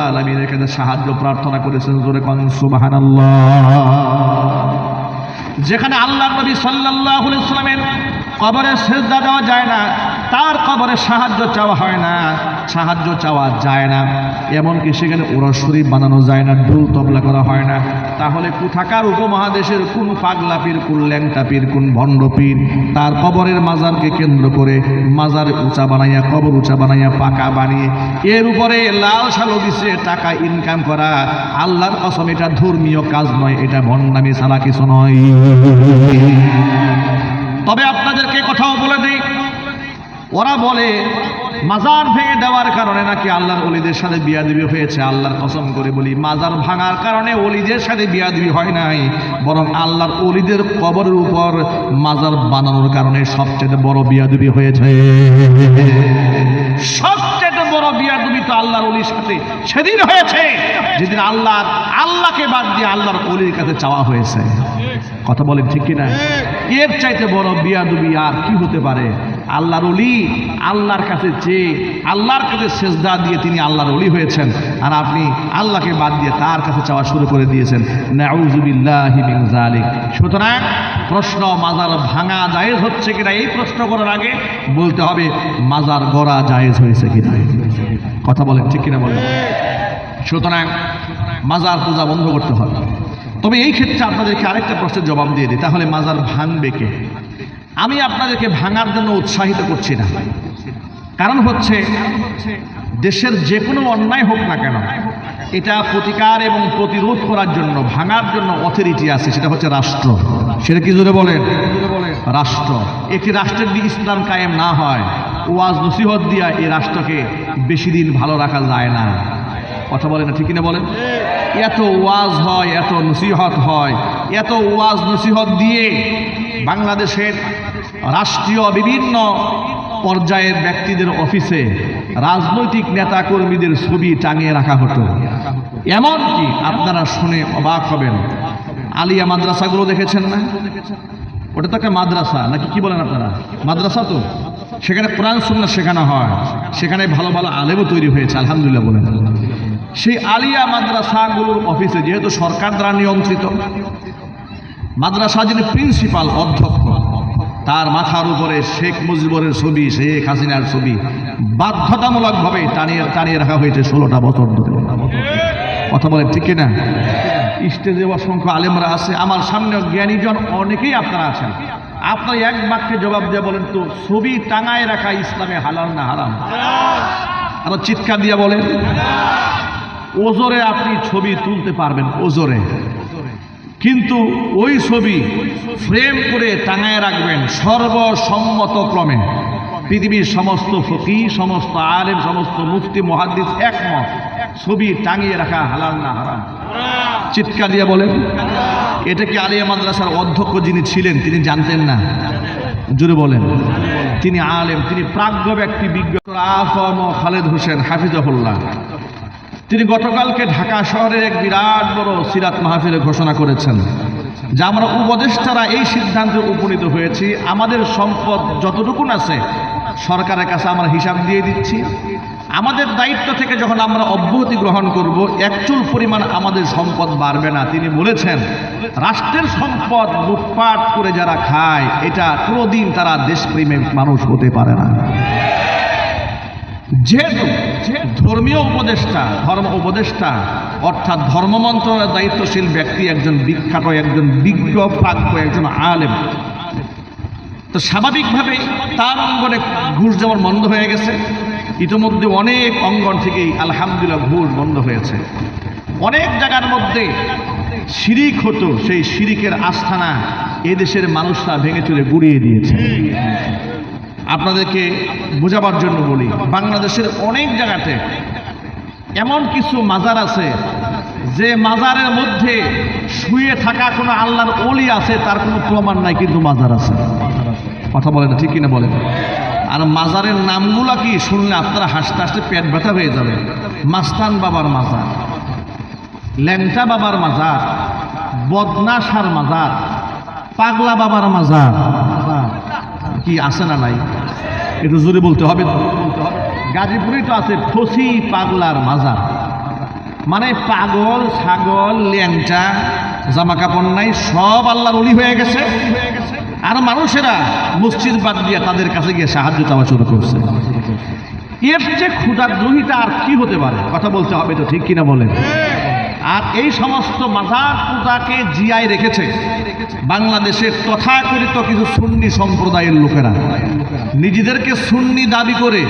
আলমীর কাছে সাহায্য প্রার্থনা করেছেন, জোরে কন যেখানে আল্লাহ নবী সাল্লাহ সাল্লামের কবরে সেজদা দেওয়া যায় না তার কবরে সাহায্য চাওয়া হয় না, সাহায্য চাওয়া যায় না। এমনকি সেখানে ওরা শরীফ বানানো যায় না, ঢুল তবলা করা হয় না। তাহলে কোথাকার উপমহাদেশের কোন পাগলা পীর কোন ল্যাংটা পীর কোন ভণ্ড পীর তার কবরের মাজারকে কেন্দ্র করে মাজার উঁচা বানাইয়া, কবর উঁচা বানাইয়া, পাকা বানিয়ে, এর উপরে লাল সালো দিছে টাকা ইনকাম করা, আল্লাহর কসম, এটা ধর্মীয় কাজ নয়, এটা ভণ্ডামি ছাড়া কিছু নয়। তবে আপনাদেরকে কথাও বলে দিই ওরা বলে, মাজার ভেঙে দেওয়ার কারণে নাকি আল্লাহর অলিদের সাথে বিয়াদিবি হয়েছে? আল্লাহর কসম করে বলি, মাজার ভাঙার কারণে অলিদের সাথে বিয়াদিবি হয় নাই, বরং আল্লাহর অলিদের কবরের উপর মাজার বানানোর কারণে সবচেয়ে বড় বিয়াদিবি হয়েছে। সবচেয়ে বড় বিয়াদিবি তো আল্লাহর অলির সাথে সেদিন হয়েছে, যেদিন আল্লাহ, আল্লাহকে বাদ দিয়ে আল্লাহর অলির কাছে চাওয়া হয়েছে। কথা বলেন ঠিক কিনা? এর চাইতে বড় বিয়াদুবি আর কি হতে পারে? আল্লাহর অলি আল্লাহর কাছে চেয়ে আল্লাহর কাছে সেজদা দিয়ে তিনি আল্লাহর অলি হয়েছেন। আর আপনি আল্লাহকে বাদ দিয়ে তার কাছে চাওয়া শুরু করে দিয়েছেন। সুতরাং প্রশ্ন মাজার ভাঙা জায়েজ হচ্ছে কিনা এই প্রশ্ন করার আগে বলতে হবে, মাজার গড়া জায়েজ হয়েছে কিনা? কথা বলেন, ঠিক কিনা বলেন? সুতরাং মাজার পূজা বন্ধ করতে হবে। তবে এই ক্ষেত্রে আপনাদেরকে আরেকটা প্রশ্নের জবাব দিয়ে দিই। তাহলে মাজার ভাঙবে কে? আমি আপনাদেরকে ভাঙার জন্য উৎসাহিত করছি না। কারণ হচ্ছে, দেশের যে কোনো অন্যায় হোক না কেন, এটা প্রতিকার এবং প্রতিরোধ করার জন্য, ভাঙার জন্য অথরিটি আছে, সেটা হচ্ছে রাষ্ট্র। সেটা কি জোরে বলেন? রাষ্ট্র। একটি রাষ্ট্রের দিকে ইসলাম কায়েম না হয়, ওয়াজ নসিহত দিয়া এই রাষ্ট্রকে বেশি দিন ভালো রাখা যায় না। কথা বলে না, ঠিক না বলেন? এত ওয়াজ হয়, এত নসিহত হয়, এত ওয়াজ নসিহত দিয়ে বাংলাদেশের রাষ্ট্রীয় বিভিন্ন পর্যায়ের ব্যক্তিদের অফিসে রাজনৈতিক নেতা কর্মীদের ছবি টাঙিয়ে রাখা হতো। এমনকি আপনারা শুনে অবাক হবেন। আলিয়া মাদ্রাসাগুলো দেখেছেন না? ওটা তো একটা মাদ্রাসা, নাকি কি বলেন আপনারা? মাদ্রাসা তো। সেখানে কোরআন, সুন্নাহ শেখানো হয়। সেখানে ভালো ভালো আলেমও তৈরি হয়েছে, আলহামদুলিল্লাহ বলেন। সেই আলিয়া মাদ্রাসাগুলোর অফিসে যেহেতু সরকার দ্বারা নিয়ন্ত্রিত, মাদ্রাসা যিনি প্রিন্সিপাল, অধ্যক্ষ তার মাথার উপরে শেখ মুজিবরের ছবি, শেখ হাসিনার ছবি। বাধ্যতামূলকভাবে টানিয়ে টানিয়ে রাখা হয়েছে ষোলোটা বছর ধরে। কথা বলেন, ঠিক কিনা? স্টেজে অসংখ্য আলেমরা আছে। আমার সামনে জ্ঞানীজন অনেকেই আপনারা আছেন। আপনার এক বাক্যে জবাব দিয়ে বলেন তো, ছবি টাঙায় রাখা ইসলামে হালাল না হারাম? আরও চিৎকার দিয়ে বলেন। ওজোরে আপনি ছবি তুলতে পারবেন, ওজোরে। কিন্তু ওই ছবি ফ্রেম করে টাঙায় রাখবেন সর্বসম্মত ক্রমে। পৃথিবীর সমস্ত ফকি, সমস্ত আলেম, সমস্ত মুফতি, মহাদ্দিস একমত, ছবি টাঙিয়ে রাখা হালাল না হারাম। চিৎকার দিয়ে বলেন, এটা কি আলিয়া মাদ্রাসার অধ্যক্ষ যিনি ছিলেন, তিনি জানতেন না? জুড়ে বলেন, তিনি আলেম, তিনি প্রাজ্ঞ ব্যক্তি বিজ্ঞ। খালেদ হোসেন, হাফিজাহুল্লাহ। তিনি গতকালকে ঢাকা শহরের এক বিরাট বড় সিরাত মাহফিলে ঘোষণা করেছেন যে আমরা উপদেষ্টারা এই সিদ্ধান্তে উপনীত হয়েছি, আমাদের সম্পদ যতটুকুন আছে সরকারের কাছে আমরা হিসাব দিয়ে দিচ্ছি। আমাদের দায়িত্ব থেকে যখন আমরা অব্যাহতি গ্রহণ করব, একচুল পরিমাণ আমাদের সম্পদ বাড়বে না। তিনি বলেছেন, রাষ্ট্রের সম্পদ লুটপাট করে যারা খায়, এটা কোনোদিন তারা দেশপ্রেমের মানুষ হতে পারে না। যেহেতু ধর্মীয় উপদেষ্টা, ধর্ম উপদেষ্টা, অর্থাৎ ধর্ম মন্ত্রণালয়ের দায়িত্বশীল ব্যক্তি, একজন বিখ্যাত, একজন বিজ্ঞ, প্রাজ্ঞ, একজন আলেম। তো স্বাভাবিকভাবে তার অঙ্গনে ঘুষ যেমন বন্ধ হয়ে গেছে, ইতিমধ্যে অনেক অঙ্গন থেকেই আলহামদুলিল্লাহ ঘুষ বন্ধ হয়েছে। অনেক জায়গার মধ্যে শিরিক হতো, সেই শিরিকের আস্থানা এদেশের মানুষরা ভেঙে চুরে গুড়িয়ে দিয়েছে। আপনাদেরকে বোঝাবার জন্য বলি, বাংলাদেশের অনেক জায়গাতে এমন কিছু মাজার আছে, যে মাজারের মধ্যে শুয়ে থাকা কোনো আল্লাহর অলি আছে, তার কোনো প্রমাণ নাই, কিন্তু মাজার আছে। কথা বলেন ঠিক কিনা বলেন আর মাজারের নামগুলো কি শুনলে আপনারা হাসতে হাসতে পেট ব্যথা হয়ে যাবে? মাস্তান বাবার মাজার, ল্যাংটা বাবার মাজার বদনাসার মাজার, পাগলা বাবার মাজার। কি আছে না নাই? একটু জোরে বলতে হবে। গাজীপুরে তো আছে ফসি পাগলার মাজার। মানে পাগল, ছাগল ল্যাংটা জামা কাপড় নাই, সব আল্লাহর অলি হয়ে গেছে। আর মানুষেরা মসজিদ বাদ দিয়ে তাদের কাছে গিয়ে সাহায্য চাওয়া শুরু করছে। এর চেয়ে ক্ষুদাদ্রোহিতা আর কি হতে পারে? কথা বলতে হবে তো ঠিক কিনা বলেন? আর এই সমস্ত মাজার পূজাকে জিয়াই রেখেছে। বাংলাদেশের তথাকথিত কিছু সুন্নি সম্প্রদায়ের লোকেরা। নিজেদেরকে সুন্নি দাবি করে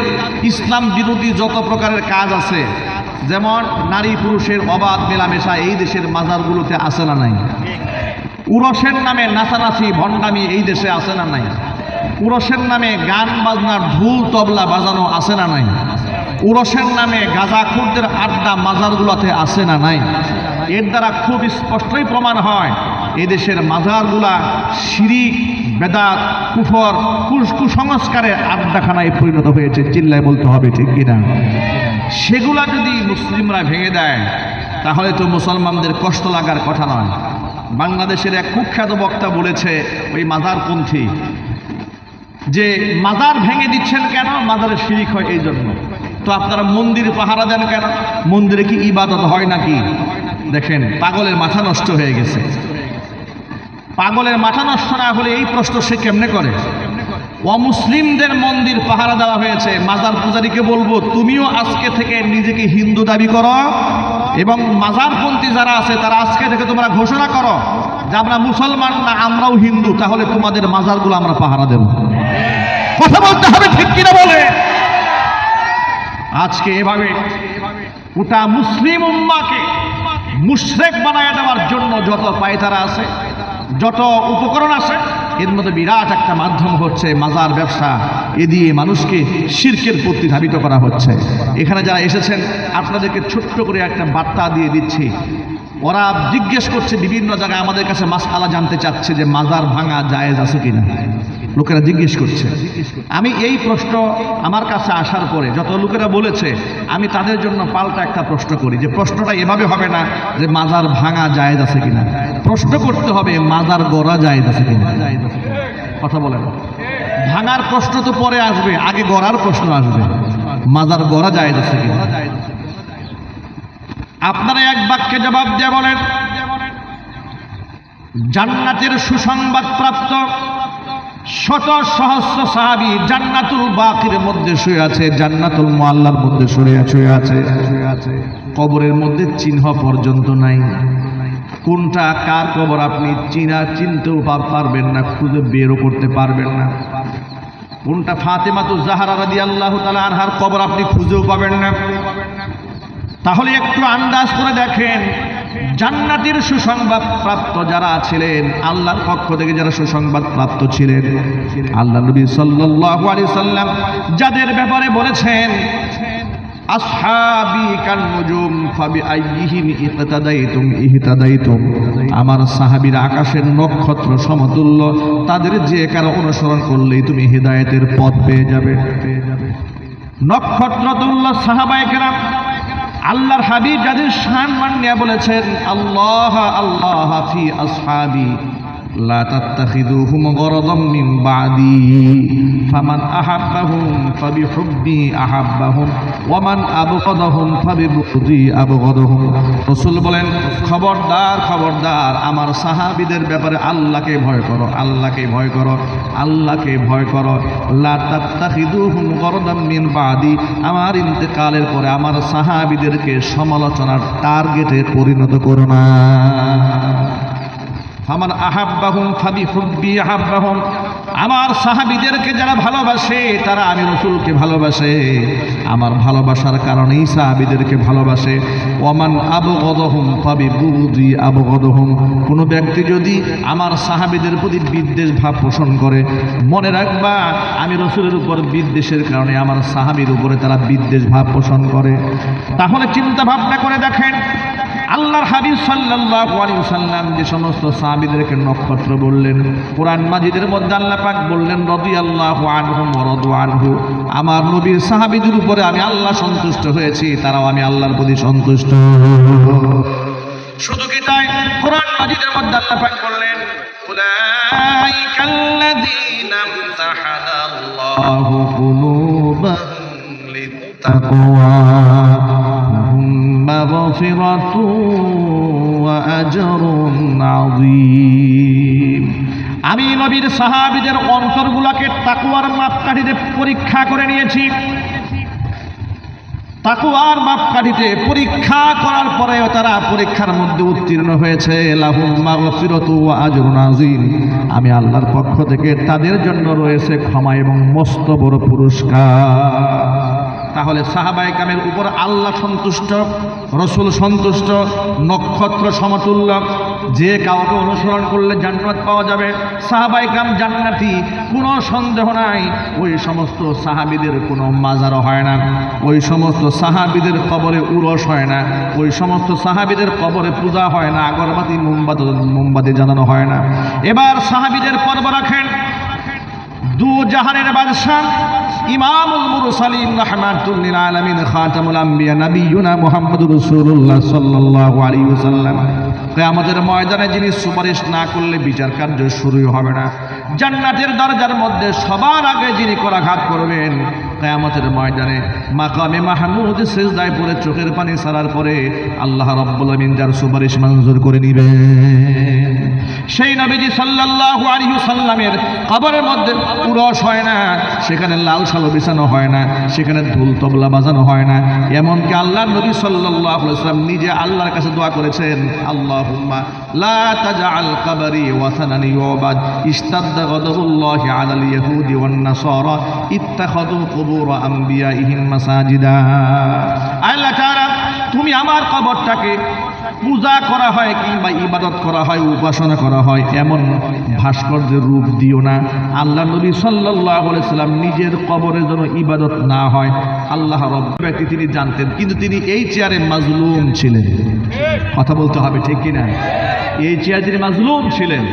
ইসলাম বিরোধী যত প্রকারের কাজ আছে, যেমন নারী পুরুষের অবাধ মেলামেশা এই দেশের মাজারগুলোতে আসে না নাই? উরসের নামে নাচানাচি, ভণ্ডামি এই দেশে আসে না নাই? উরসের নামে গান বাজনার ঢুল তবলা বাজানো আসে না নাই? উরসের নামে গাঁজাখুরদের আড্ডা মাজারগুলোতে আসে না নাই? এর দ্বারা খুব স্পষ্টই প্রমাণ হয়, এদেশের মাজারগুলা শিরিক, বেদাত, কুফর, কুস- কুসংস্কারের আড্ডাখানায় পরিণত হয়েছে। চিল্লায় বলতে হবে, ঠিক কিনা? সেগুলা যদি মুসলিমরা ভেঙে দেয়, তাহলে তো মুসলমানদের কষ্ট লাগার কথা নয়। বাংলাদেশের এক কুখ্যাত বক্তা বলেছে, ওই মাজারপন্থী, যে মাজার ভেঙে দিচ্ছেন কেন? মাজারে শিরিক হয় এই জন্য। তো আপনারা মন্দির পাহারা দেন কেন? মন্দিরে কি ইবাদত হয় নাকি? দেখেন, পাগলের মাথা নষ্ট হয়ে গেছে। পাগলের মাথা নষ্ট না হলে এই প্রশ্ন সে কেমনে করে? অমুসলিমদের মন্দির পাহারা দেওয়া হয়েছে, মাজার পূজারীকে বলব, তুমিও আজকে থেকে নিজেকে হিন্দু দাবি করো এবং মাজারপন্থী যারা আছে, তারা আজকে থেকে তোমরা ঘোষণা করো যে আমরা মুসলমান না, আমরাও হিন্দু। তাহলে তোমাদের মাজারগুলো আমরা পাহারা দেব। কথা বলতে হবে ঠিক কিনা বলে? আজকে এভাবে গোটা মুসলিম উম্মাকে মুশরেক বানায় দেওয়ার জন্য যত পায়তারা আছে, যত উপকরণ আছে, এর মধ্যে বিরাট একটা মাধ্যম হচ্ছে মাজার ব্যবসা। এ দিয়ে মানুষকে শির্কের প্রতি ধাবিত করা হচ্ছে। এখানে যারা এসেছেন, আপনাদেরকে ছোট্ট করে একটা বার্তা দিয়ে দিচ্ছি। ওরা জিজ্ঞেস করছে বিভিন্ন জায়গায় আমাদের কাছে মাসআলা জানতে চাচ্ছে যে মাজার ভাঙা জায়েজ আছে কিনা। লোকেরা জিজ্ঞেস করছে। আমি এই প্রশ্ন আমার কাছে আসার পরে যত লোকেরা বলেছে, আমি তাদের জন্য পাল্টা একটা প্রশ্ন করি যে প্রশ্নটা এভাবে হবে না যে মাজার ভাঙা জায়েজ আছে কিনা। প্রশ্ন করতে হবে মাজার গড়া জায়েজ আছে কিনা। কথা বলেন। ভাঙার প্রশ্ন তো পরে আসবে, আগে গড়ার প্রশ্ন আসবে। মাজার গড়া জায়েজ আছে কিনা। আপনারা এক বাক্যে জবাব দিয়ে বলেন, জান্নাতের সুসংবাদ প্রাপ্ত শত সহস্র সাহাবি জান্নাতুল বাকির মধ্যে শুয়ে আছে, জান্নাতুল মোয়াল্লার মধ্যে শুয়ে শুয়ে আছে। কবরের মধ্যে চিহ্ন পর্যন্ত নাই। কোনটা, কার কবর আপনি চিনা, চিনতেও পারবেন না, খুঁজে বেরও করতে পারবেন না। কোনটা ফাতেমাতু জাহারা রাদি আল্লাহ তালা আনহার কবর আপনি খুঁজেও পাবেন না। তাহলে একটু আন্দাজ করে দেখেন জান্নাতের সুসংবাদ প্রাপ্ত যারা ছিলেন, আল্লাহর পক্ষ থেকে যারা সুসংবাদ প্রাপ্ত ছিলেন আল্লাহ নবী সাল্লাল্লাহু আলাইহি সাল্লাম যাদের ব্যাপারে বলেছেন, আসহাবি ফাবি আইয়িহিম ইহতাদাইতুম ইহতাদাইতুম। আমার সাহাবীরা আকাশের নক্ষত্র সমতুল্য, তাদের যে কারও অনুসরণ করলেই তুমি হেদায়েতের পথ পেয়ে যাবে। পেয়ে যাবে নক্ষত্র তুল্য সাহাবায়ে কেরাম আল্লাহর হাবিব যাদের শান মান নিয়ে বলেছেন আল্লাহ আল্লাহ হাফি আসহাবি। রাসূল বলেন, খবরদার খবরদার, আমার সাহাবীদের ব্যাপারে আল্লাহকে ভয় করো, আল্লাহকে ভয় করো, আল্লাহকে ভয় করো। লা তাত্তাখিদুহুম গরাদাম মিন বাদি। আমার ইন্তেকালের পরে আমার সাহাবিদেরকে সমালোচনার টার্গেটে পরিণত করো না। আমার আহাব্বাহুম ফাবি হুব্বি আহাব্বাহুম। আমার সাহাবিদেরকে যারা ভালোবাসে, তারা আমি রসুলকে ভালোবাসে। আমার ভালোবাসার কারণেই সাহাবিদেরকে ভালোবাসে। ওমান আবগদহুম ফাবি বুদি আবগদহুম। কোনো ব্যক্তি যদি আমার সাহাবিদের প্রতি বিদ্বেষ ভাব পোষণ করে, মনে রাখবা, আমি রসুলের উপর বিদ্বেষের কারণে আমার সাহাবির উপরে তারা বিদ্বেষ ভাব পোষণ করে। তাহলে চিন্তা ভাবনা করে দেখেন আল্লাহর হাবিব সাল্লাহ সাল্লাম যে সমস্ত সাহাবিদেরকে নক্ষত্র বললেন, কোরআন মাজিদের মধ্যে আল্লাহ পাক বললেন, রাদিয়াল্লাহু আনহু মরদ আনহু। আমার নবীর সাহাবিদের উপরে আমি আল্লাহ সন্তুষ্ট হয়েছি, তারাও আমি আল্লাহর প্রতি সন্তুষ্ট। শুধু কি তাই? কোরআন মাজিদের মধ্যে আল্লাহ পাক বললেন উলাইকাল্লাযীনা ইমতাহানাল্লাহু কুলুবাহুম লিত্তাকওয়া مغفرة وأجر عظيم আমি নবীর সাহাবিদের অন্তরগুলোকে তাকুয়ার মাপকাঠিতে পরীক্ষা করে নিয়েছি তাকুয়ার মাপকাঠিতে পরীক্ষা করার পরেও তারা পরীক্ষার মধ্যে উত্তীর্ণ হয়েছে লাহুম মাগফিরাতু ওয়া আজরুন আযীম আমি আল্লাহর পক্ষ থেকে তাদের জন্য রয়েছে ক্ষমা এবং মস্ত বড় পুরস্কার তাহলে সাহাবাই কামের উপর আল্লাহ সন্তুষ্ট, রসুল সন্তুষ্ট, নক্ষত্র সমতুল্য, যে কাউকে অনুসরণ করলে জান্নাত পাওয়া যাবে। সাহাবাই কাম জান্নাতি, কোনো সন্দেহ নাই। ওই সমস্ত সাহাবিদের কোনো মাজার হয় না। ওই সমস্ত সাহাবিদের কবরে উরস হয় না। ওই সমস্ত সাহাবিদের কবরে পূজা হয় না। আগরবাতি, মোমবাতি মোমবাতি জানানো হয় না। এবার সাহাবিদের পর্ব রাখেন। দু জাহানের বাদশাহ কিয়ামতের ময়দানে যিনি সুপারিশ না করলে বিচার কার্য শুরুই হবে না। জান্নাতের দরজার মধ্যে সবার আগে যিনি করাঘাত করবেন, কিয়ামতের ময়দানে মাকামে মাহমুদ সিজদায় পড়ে চোখের পানি সারার পরে আল্লাহ রাব্বুল আমিন যার সুপারিশ মঞ্জুর করে নেবেন। নবীজি সাল্লাল্লাহু আলাইহি সাল্লামের কবরের মধ্যে উরস হয় না, সেখানে লাল সালো বিছানো হয় না, সেখানে ধুল তবলা বাজানো হয় না। এমনকি আল্লাহ নবী সাল্লাল্লাহু আলাইহি সাল্লাম নিজে আল্লাহর কাছে দোয়া করেছেন, আল্লাহুম্মা লা তাজআল কবরি ওয়াসানান ইউবাদ ইস্তাদ্দা আলাল ইয়াহুদি ওয়ান নাসারা, ইত্তাখাযু কুবুর আম্বিয়াইহিম মাসাজিদা। আল্লাহ তুমি আমার কবরটাকে পূজা করা হয় কিংবা ইবাদত করা হয়, উপাসনা করা হয়, এমন ভাস্কর্যের রূপ দিও না। আল্লাহ নবী সাল্লাহ সাল্লাম নিজের কবরের জন্য ইবাদত না হয়, আল্লাহ রব ব্যক্তি তিনি জানতেন, কিন্তু তিনি এই চেয়ারে মাজলুম ছিলেন। কথা বলতে হবে, ঠিক কিনা? এই চেয়ারে তিনি মাজলুম ছিলেন।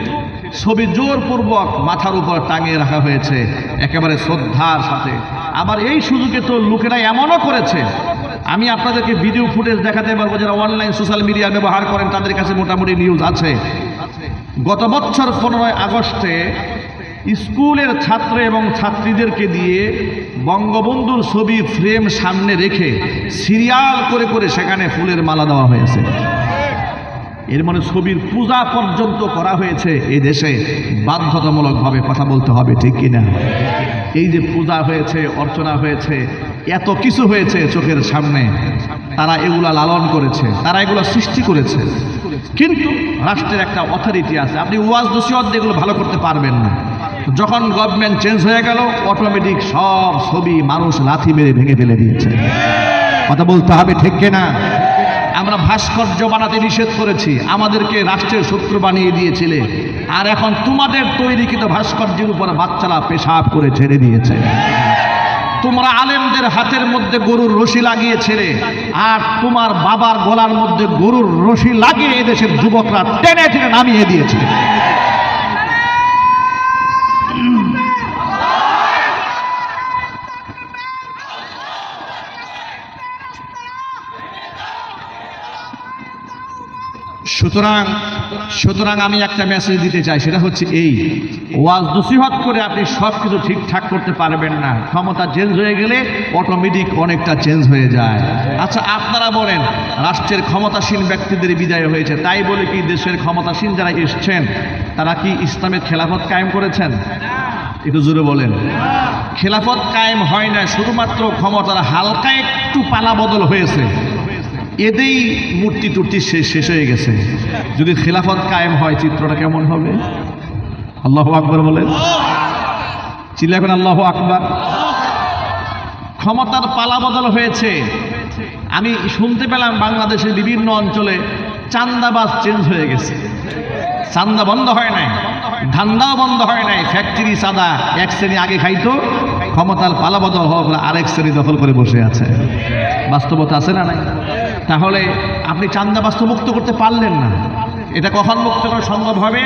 ছবি জোরপূর্বক মাথার উপর টাঙিয়ে রাখা হয়েছে, একেবারে শ্রদ্ধার সাথে। আবার এই সুযোগে তো লোকেরা এমনও করেছে আমি আপনাদেরকে ভিডিও ফুটেজ দেখাতে পারব যারা অনলাইন সোশ্যাল মিডিয়া ব্যবহার করেন, তাদের কাছে মোটামুটি নিউজ আছে। গত বছর পনেরোই আগস্টে স্কুলের ছাত্র এবং ছাত্রীদেরকে দিয়ে বঙ্গবন্ধুর ছবি ফ্রেম সামনে রেখে সিরিয়াল করে করে সেখানে ফুলের মালা দেওয়া হয়েছে। এর মানে ছবির পূজা পর্যন্ত করা হয়েছে এই দেশে। বাধ্যতামূলকভাবে কথা বলতে হবে, ঠিক কিনা? এই যে পূজা হয়েছে, অর্চনা হয়েছে, এত কিছু হয়েছে চোখের সামনে। তারা এগুলা লালন করেছে, তারা এগুলো সৃষ্টি করেছে। কিন্তু রাষ্ট্রের একটা অথরিটি আছে। আপনি ওয়াজ দোষিয়ত এগুলো ভালো করতে পারবেন না। যখন গভর্নমেন্ট চেঞ্জ হয়ে গেল অটোমেটিক সব ছবি মানুষ লাথি মেরে ভেঙে ফেলে দিয়েছে। কথা বলতে হবে, ঠিক কিনা? আমরা ভাস্কর্য বানাতে নিষেধ করেছি, আমাদেরকে রাষ্ট্রের শত্রু বানিয়ে দিয়েছিলে। আর এখন তোমাদের তৈরিকৃত ভাস্কর্যের উপরে বাচ্চারা পেশাব করে ছেড়ে দিয়েছে। তোমরা আলেমদের হাতের মধ্যে গরুর রশি লাগিয়ে ছেড়ে আর তোমার বাবার গলার মধ্যে গরুর রশি লাগিয়ে এদেশের যুবকরা টেনে টেনে নামিয়ে দিয়েছে। সুতরাং সুতরাং আমি একটা মেসেজ দিতে চাই, সেটা হচ্ছে এই। ওয়াজ নসিহত করে আপনি সব কিছু ঠিকঠাক করতে পারবেন না। ক্ষমতা চেঞ্জ হয়ে গেলে অটোমেটিক অনেকটা চেঞ্জ হয়ে যায়। আচ্ছা আপনারা বলেন, রাষ্ট্রের ক্ষমতাসীন ব্যক্তিদের বিদায় হয়েছে। তাই বলে কি দেশের ক্ষমতাসীন যারা এসছেন, তারা কি ইসলামের খেলাফত কায়েম করেছেন? একটু জোরে বলেন। খেলাফত কায়েম হয় না শুধুমাত্র ক্ষমতার হালকা একটু পালা বদল হয়েছে। এতেই মূর্তি টুর্তি শেষ শেষ হয়ে গেছে। যদি খেলাফত কায়েম হয়, চিত্রটা কেমন হবে? আল্লাহ আকবর বলেন। চিল্লাবেন আল্লাহ আকবর। ক্ষমতার পালা বদল হয়েছে। আমি শুনতে পেলাম বাংলাদেশের বিভিন্ন অঞ্চলে চান্দাবাজ চেঞ্জ হয়ে গেছে। চান্দা বন্ধ হয় নাই, ধান্দাও বন্ধ হয় নাই। ফ্যাক্টরি চাঁদা এক শ্রেণি আগে খাইতো ক্ষমতার পালা বদল হওয়ার আরেক শ্রেণি দখল করে বসে আছে। বাস্তবতা আছে না নাই? তাহলে আপনি চান্দাবাস্ত মুক্ত করতে পারলেন না। এটা কখন মুক্ত করা সম্ভব হবে?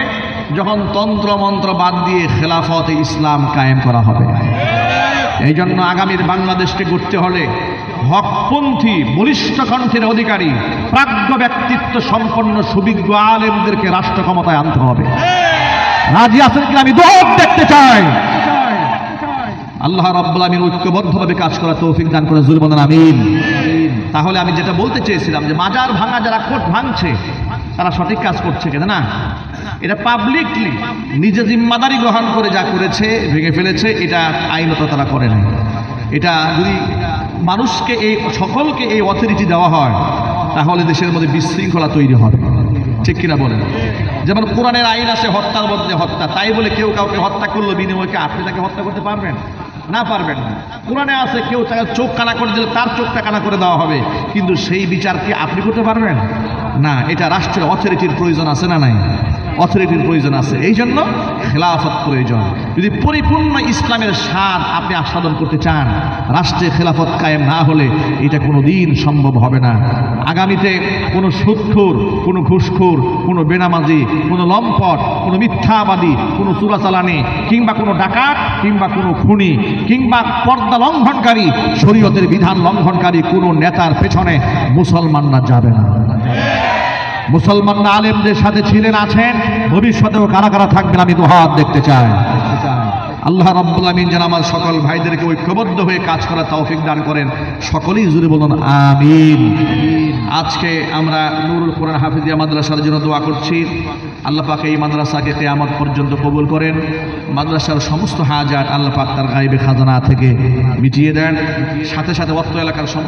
যখন তন্ত্র মন্ত্র বাদ দিয়ে খেলাফতে ইসলাম কায়েম করা হবে। এই জন্য আগামীর বাংলাদেশকে গড়তে হলে হকপন্থী, বলিষ্ঠ কণ্ঠের অধিকারী, প্রাজ্ঞ ব্যক্তিত্ব সম্পন্ন সুবিজ্ঞ আলেমদেরকে রাষ্ট্র ক্ষমতায় আনতে হবে। রাজি আছেন কি আমি দোষ দেখতে চাই। আল্লাহ রাব্বুল আমিন ঐক্যবদ্ধভাবে কাজ করা তৌফিক দান করে জুলবন আমিন। তাহলে আমি যেটা বলতে চেয়েছিলাম যে মাজার ভাঙা, যারা কোট ভাঙছে, তারা সঠিক কাজ করছে কেন না? এটা পাবলিকলি নিজে জিম্মাদারি গ্রহণ করে যা করেছে, ভেঙে ফেলেছে, এটা আইনত তারা করে নাই। এটা যদি মানুষকে এই, সকলকে এই অথরিটি দেওয়া হয়, তাহলে দেশের মধ্যে বিশৃঙ্খলা তৈরি হবে। ঠিক কিনা বলেন? যেমন কোরআনের আইন আছে, হত্যার মধ্যে হত্যা। তাই বলে কেউ কাউকে হত্যা করল, বিনিময়কে আপনি তাকে হত্যা করতে পারবেন? না পারবেন না। কোরআনে আছে, কেউ তাকে চোখ কানা করে দিলে তার চোখটা কানা করে দেওয়া হবে। কিন্তু সেই বিচার কি আপনি করতে পারবেন? না, এটা রাষ্ট্রের অথরিটির প্রয়োজন আছে না নাই? অথরিটির প্রয়োজন আছে। এই জন্য খেলাফত প্রয়োজন। যদি পরিপূর্ণ ইসলামের স্বাদ আপনি আস্বাদন করতে চান, রাষ্ট্রে খেলাফত কায়েম না হলে এটা কোনো দিন সম্ভব হবে না। আগামীতে কোনো সুৎখোর, কোনো ঘুষখোর, কোনো বেনামাজি, কোনো লম্পট, কোনো মিথ্যাবাদী, কোনো চুরাচালানি, কিংবা কোনো ডাকাত, কিংবা কোনো খুনি, কিংবা পর্দা লঙ্ঘনকারী, শরীয়তের বিধান লঙ্ঘনকারী কোনো নেতার পেছনে মুসলমানরা যাবে না। মুসলমানরা আলেমদের সাথে ছিলেন, আছেন, ভবিষ্যতেও কারা কারা থাকবেন আমি দুহাত দেখতে চাই। আল্লাহ রাব্বুল আমিন যেন আমার সকল ভাইদেরকে ঐক্যবদ্ধ হয়ে কাজ করার তৌফিক দান করেন। সকলেই জুড়ে বলুন, আমিন। আজকে আমরা নুরুল কোরআন হাফিজিয়া মাদ্রাসার জন্য দোয়া করছি। আল্লাহ পাক এই মাদ্রাসাকে কেয়ামত পর্যন্ত কবুল করেন। মাদ্রাসার সমস্ত হাজার আল্লাহ পাক তার গাইবে খাজানা থেকে মিটিয়ে দেন। সাথে সাথে অত্র এলাকার সমস্ত